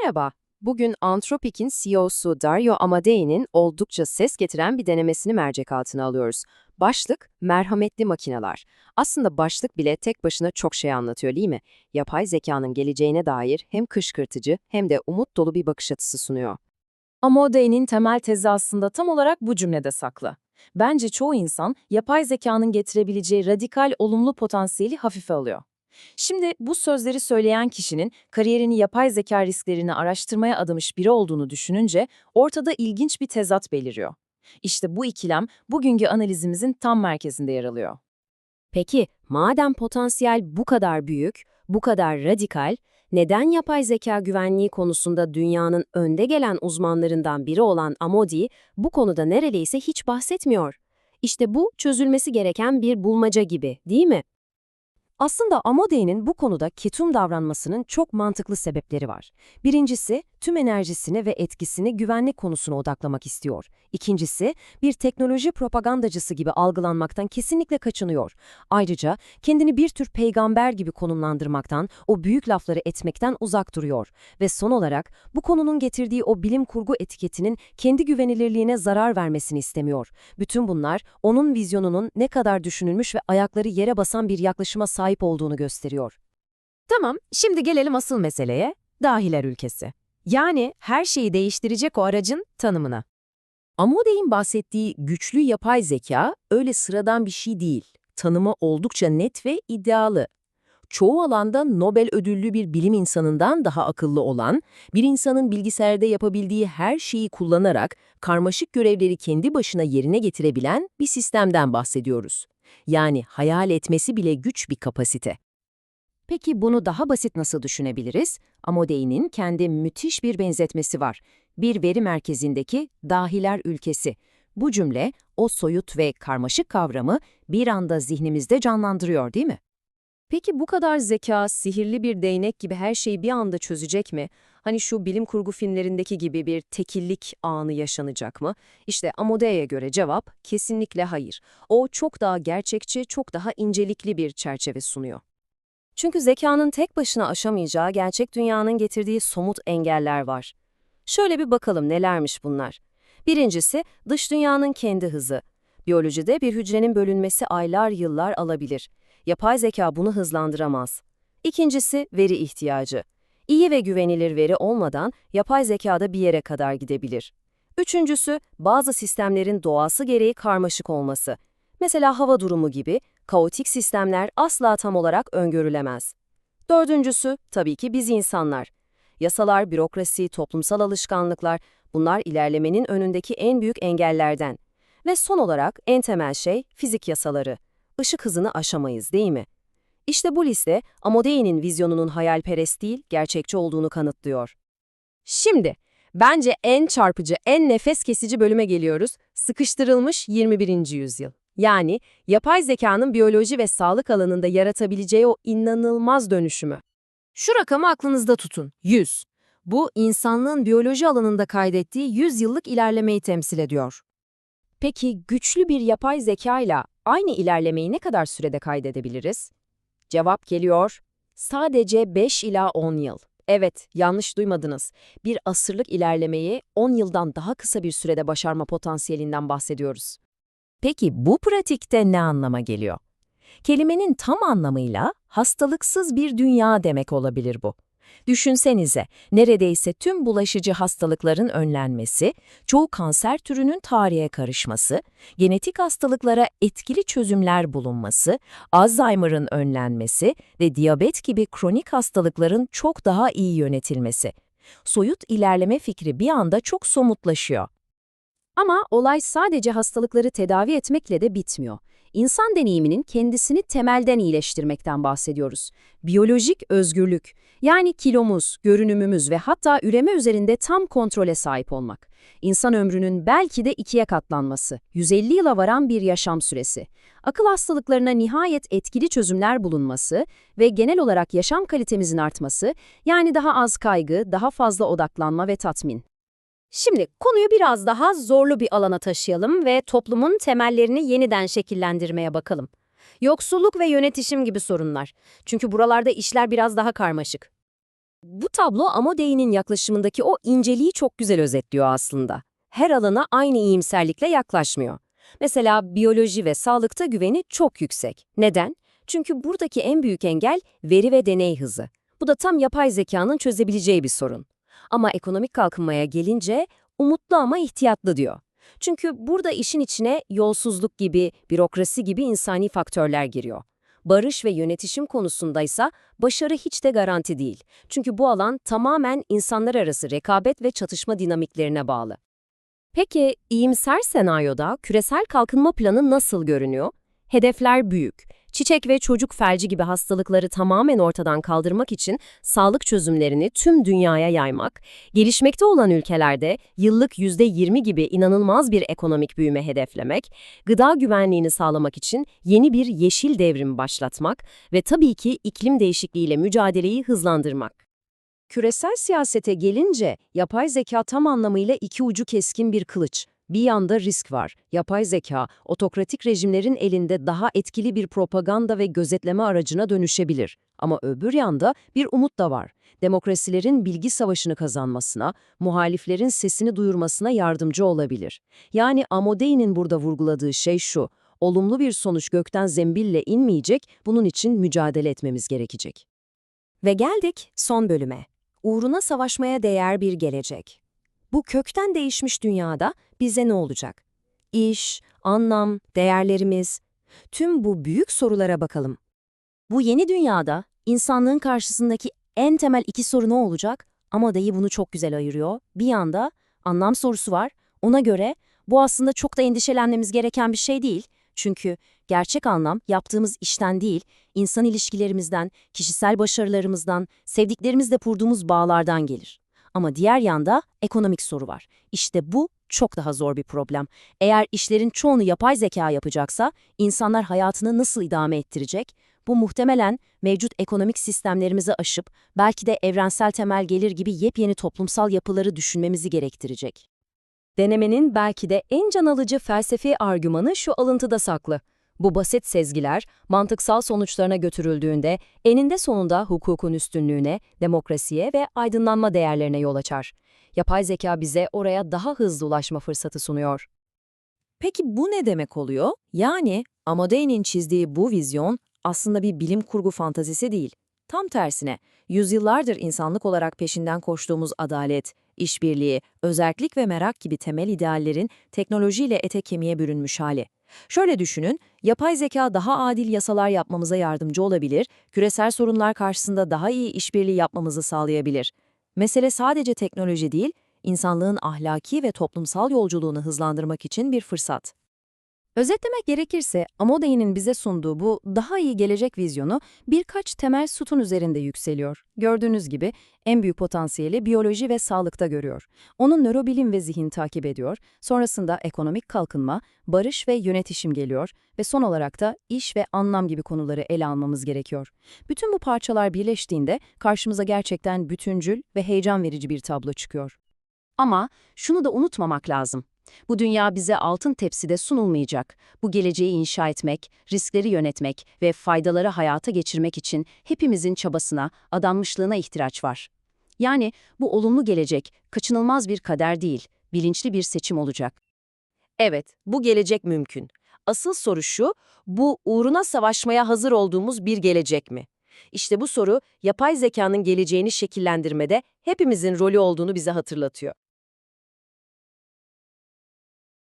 Merhaba, bugün Anthropic'in CEO'su Dario Amadei'nin oldukça ses getiren bir denemesini mercek altına alıyoruz. Başlık, merhametli makineler. Aslında başlık bile tek başına çok şey anlatıyor değil mi? Yapay zekanın geleceğine dair hem kışkırtıcı hem de umut dolu bir bakış açısı sunuyor. Amadei'nin temel tezi aslında tam olarak bu cümlede saklı. Bence çoğu insan yapay zekanın getirebileceği radikal olumlu potansiyeli hafife alıyor. Şimdi bu sözleri söyleyen kişinin kariyerini yapay zeka risklerini araştırmaya adamış biri olduğunu düşününce ortada ilginç bir tezat beliriyor. İşte bu ikilem bugünkü analizimizin tam merkezinde yer alıyor. Peki, madem potansiyel bu kadar büyük, bu kadar radikal, neden yapay zeka güvenliği konusunda dünyanın önde gelen uzmanlarından biri olan Amodi bu konuda neredeyse hiç bahsetmiyor? İşte bu çözülmesi gereken bir bulmaca gibi, değil mi? Aslında Amodei'nin bu konuda ketum davranmasının çok mantıklı sebepleri var. Birincisi, tüm enerjisini ve etkisini güvenlik konusuna odaklamak istiyor. İkincisi, bir teknoloji propagandacısı gibi algılanmaktan kesinlikle kaçınıyor. Ayrıca kendini bir tür peygamber gibi konumlandırmaktan, o büyük lafları etmekten uzak duruyor. Ve son olarak, bu konunun getirdiği o bilim kurgu etiketinin kendi güvenilirliğine zarar vermesini istemiyor. Bütün bunlar, onun vizyonunun ne kadar düşünülmüş ve ayakları yere basan bir yaklaşıma sahip olduğunu gösteriyor. Tamam, şimdi gelelim asıl meseleye, dahiler ülkesi. Yani her şeyi değiştirecek o aracın tanımına. Amodei'nin bahsettiği güçlü yapay zeka öyle sıradan bir şey değil. Tanımı oldukça net ve iddialı. Çoğu alanda Nobel ödüllü bir bilim insanından daha akıllı olan, bir insanın bilgisayarda yapabildiği her şeyi kullanarak karmaşık görevleri kendi başına yerine getirebilen bir sistemden bahsediyoruz. Yani hayal etmesi bile güç bir kapasite. Peki bunu daha basit nasıl düşünebiliriz? Amodei'nin kendi müthiş bir benzetmesi var. Bir veri merkezindeki dahiler ülkesi. Bu cümle o soyut ve karmaşık kavramı bir anda zihnimizde canlandırıyor değil mi? Peki bu kadar zeka, sihirli bir değnek gibi her şeyi bir anda çözecek mi? Hani şu bilim kurgu filmlerindeki gibi bir tekillik anı yaşanacak mı? İşte Amodei'ye göre cevap kesinlikle hayır. O çok daha gerçekçi, çok daha incelikli bir çerçeve sunuyor. Çünkü zekanın tek başına aşamayacağı gerçek dünyanın getirdiği somut engeller var. Şöyle bir bakalım nelermiş bunlar. Birincisi, dış dünyanın kendi hızı. Biyolojide bir hücrenin bölünmesi aylar yıllar alabilir. Yapay zeka bunu hızlandıramaz. İkincisi, veri ihtiyacı. İyi ve güvenilir veri olmadan yapay zekada bir yere kadar gidebilir. Üçüncüsü, bazı sistemlerin doğası gereği karmaşık olması. Mesela hava durumu gibi, kaotik sistemler asla tam olarak öngörülemez. Dördüncüsü, tabii ki biz insanlar. Yasalar, bürokrasi, toplumsal alışkanlıklar, bunlar ilerlemenin önündeki en büyük engellerden. Ve son olarak en temel şey fizik yasaları. Işık hızını aşamayız değil mi? İşte bu liste Amodei'nin vizyonunun hayalperest değil, gerçekçi olduğunu kanıtlıyor. Şimdi, bence en çarpıcı, en nefes kesici bölüme geliyoruz. Sıkıştırılmış 21. yüzyıl. Yani yapay zekanın biyoloji ve sağlık alanında yaratabileceği o inanılmaz dönüşümü. Şu rakamı aklınızda tutun, 100. Bu, insanlığın biyoloji alanında kaydettiği 100 yıllık ilerlemeyi temsil ediyor. Peki güçlü bir yapay zekayla aynı ilerlemeyi ne kadar sürede kaydedebiliriz? Cevap geliyor. Sadece 5 ila 10 yıl. Evet, yanlış duymadınız. Bir asırlık ilerlemeyi 10 yıldan daha kısa bir sürede başarma potansiyelinden bahsediyoruz. Peki bu pratikte ne anlama geliyor? Kelimenin tam anlamıyla hastalıksız bir dünya demek olabilir bu. Düşünsenize, neredeyse tüm bulaşıcı hastalıkların önlenmesi, çoğu kanser türünün tarihe karışması, genetik hastalıklara etkili çözümler bulunması, Alzheimer'ın önlenmesi ve diyabet gibi kronik hastalıkların çok daha iyi yönetilmesi. Soyut ilerleme fikri bir anda çok somutlaşıyor. Ama olay sadece hastalıkları tedavi etmekle de bitmiyor. İnsan deneyiminin kendisini temelden iyileştirmekten bahsediyoruz. Biyolojik özgürlük, yani kilomuz, görünümümüz ve hatta üreme üzerinde tam kontrole sahip olmak. İnsan ömrünün belki de ikiye katlanması, 150 yıla varan bir yaşam süresi. Akıl hastalıklarına nihayet etkili çözümler bulunması ve genel olarak yaşam kalitemizin artması, yani daha az kaygı, daha fazla odaklanma ve tatmin. Şimdi konuyu biraz daha zorlu bir alana taşıyalım ve toplumun temellerini yeniden şekillendirmeye bakalım. Yoksulluk ve yönetişim gibi sorunlar. Çünkü buralarda işler biraz daha karmaşık. Bu tablo Amodei'nin yaklaşımındaki o inceliği çok güzel özetliyor aslında. Her alana aynı iyimserlikle yaklaşmıyor. Mesela biyoloji ve sağlıkta güveni çok yüksek. Neden? Çünkü buradaki en büyük engel veri ve deney hızı. Bu da tam yapay zekanın çözebileceği bir sorun. Ama ekonomik kalkınmaya gelince umutlu ama ihtiyatlı diyor. Çünkü burada işin içine yolsuzluk gibi, bürokrasi gibi insani faktörler giriyor. Barış ve yönetişim konusundaysa başarı hiç de garanti değil. Çünkü bu alan tamamen insanlar arası rekabet ve çatışma dinamiklerine bağlı. Peki iyimser senaryoda küresel kalkınma planı nasıl görünüyor? Hedefler büyük. Çiçek ve çocuk felci gibi hastalıkları tamamen ortadan kaldırmak için sağlık çözümlerini tüm dünyaya yaymak, gelişmekte olan ülkelerde yıllık %20 gibi inanılmaz bir ekonomik büyüme hedeflemek, gıda güvenliğini sağlamak için yeni bir yeşil devrim başlatmak ve tabii ki iklim değişikliğiyle mücadeleyi hızlandırmak. Küresel siyasete gelince yapay zeka tam anlamıyla iki ucu keskin bir kılıç. Bir yanda risk var. Yapay zeka, otokratik rejimlerin elinde daha etkili bir propaganda ve gözetleme aracına dönüşebilir. Ama öbür yanda bir umut da var. Demokrasilerin bilgi savaşını kazanmasına, muhaliflerin sesini duyurmasına yardımcı olabilir. Yani Amodei'nin burada vurguladığı şey şu, olumlu bir sonuç gökten zembille inmeyecek, bunun için mücadele etmemiz gerekecek. Ve geldik son bölüme. Uğruna savaşmaya değer bir gelecek. Bu kökten değişmiş dünyada bize ne olacak? İş, anlam, değerlerimiz, tüm bu büyük sorulara bakalım. Bu yeni dünyada insanlığın karşısındaki en temel iki soru ne olacak? Ama dayı bunu çok güzel ayırıyor. Bir yanda anlam sorusu var. Ona göre bu aslında çok da endişelenmemiz gereken bir şey değil. Çünkü gerçek anlam yaptığımız işten değil, insan ilişkilerimizden, kişisel başarılarımızdan, sevdiklerimizle kurduğumuz bağlardan gelir. Ama diğer yanda ekonomik soru var. İşte bu çok daha zor bir problem. Eğer işlerin çoğunu yapay zeka yapacaksa, insanlar hayatını nasıl idame ettirecek? Bu muhtemelen mevcut ekonomik sistemlerimizi aşıp, belki de evrensel temel gelir gibi yepyeni toplumsal yapıları düşünmemizi gerektirecek. Denemenin belki de en can alıcı felsefi argümanı şu alıntıda saklı. Bu basit sezgiler, mantıksal sonuçlarına götürüldüğünde eninde sonunda hukukun üstünlüğüne, demokrasiye ve aydınlanma değerlerine yol açar. Yapay zeka bize oraya daha hızlı ulaşma fırsatı sunuyor. Peki bu ne demek oluyor? Yani Amodei'nin çizdiği bu vizyon aslında bir bilim kurgu fantazisi değil. Tam tersine, yüzyıllardır insanlık olarak peşinden koştuğumuz adalet, işbirliği, özerklik ve merak gibi temel ideallerin teknolojiyle ete kemiğe bürünmüş hali. Şöyle düşünün, yapay zeka daha adil yasalar yapmamıza yardımcı olabilir, küresel sorunlar karşısında daha iyi işbirliği yapmamızı sağlayabilir. Mesele sadece teknoloji değil, insanlığın ahlaki ve toplumsal yolculuğunu hızlandırmak için bir fırsat. Özetlemek gerekirse Amodei'nin bize sunduğu bu daha iyi gelecek vizyonu birkaç temel sütun üzerinde yükseliyor. Gördüğünüz gibi en büyük potansiyeli biyoloji ve sağlıkta görüyor. Onun nörobilim ve zihin takip ediyor. Sonrasında ekonomik kalkınma, barış ve yönetişim geliyor ve son olarak da iş ve anlam gibi konuları ele almamız gerekiyor. Bütün bu parçalar birleştiğinde karşımıza gerçekten bütüncül ve heyecan verici bir tablo çıkıyor. Ama şunu da unutmamak lazım. Bu dünya bize altın tepside sunulmayacak. Bu geleceği inşa etmek, riskleri yönetmek ve faydaları hayata geçirmek için hepimizin çabasına, adanmışlığına ihtiyaç var. Yani bu olumlu gelecek kaçınılmaz bir kader değil, bilinçli bir seçim olacak. Evet, bu gelecek mümkün. Asıl soru şu, bu uğruna savaşmaya hazır olduğumuz bir gelecek mi? İşte bu soru yapay zekanın geleceğini şekillendirmede hepimizin rolü olduğunu bize hatırlatıyor.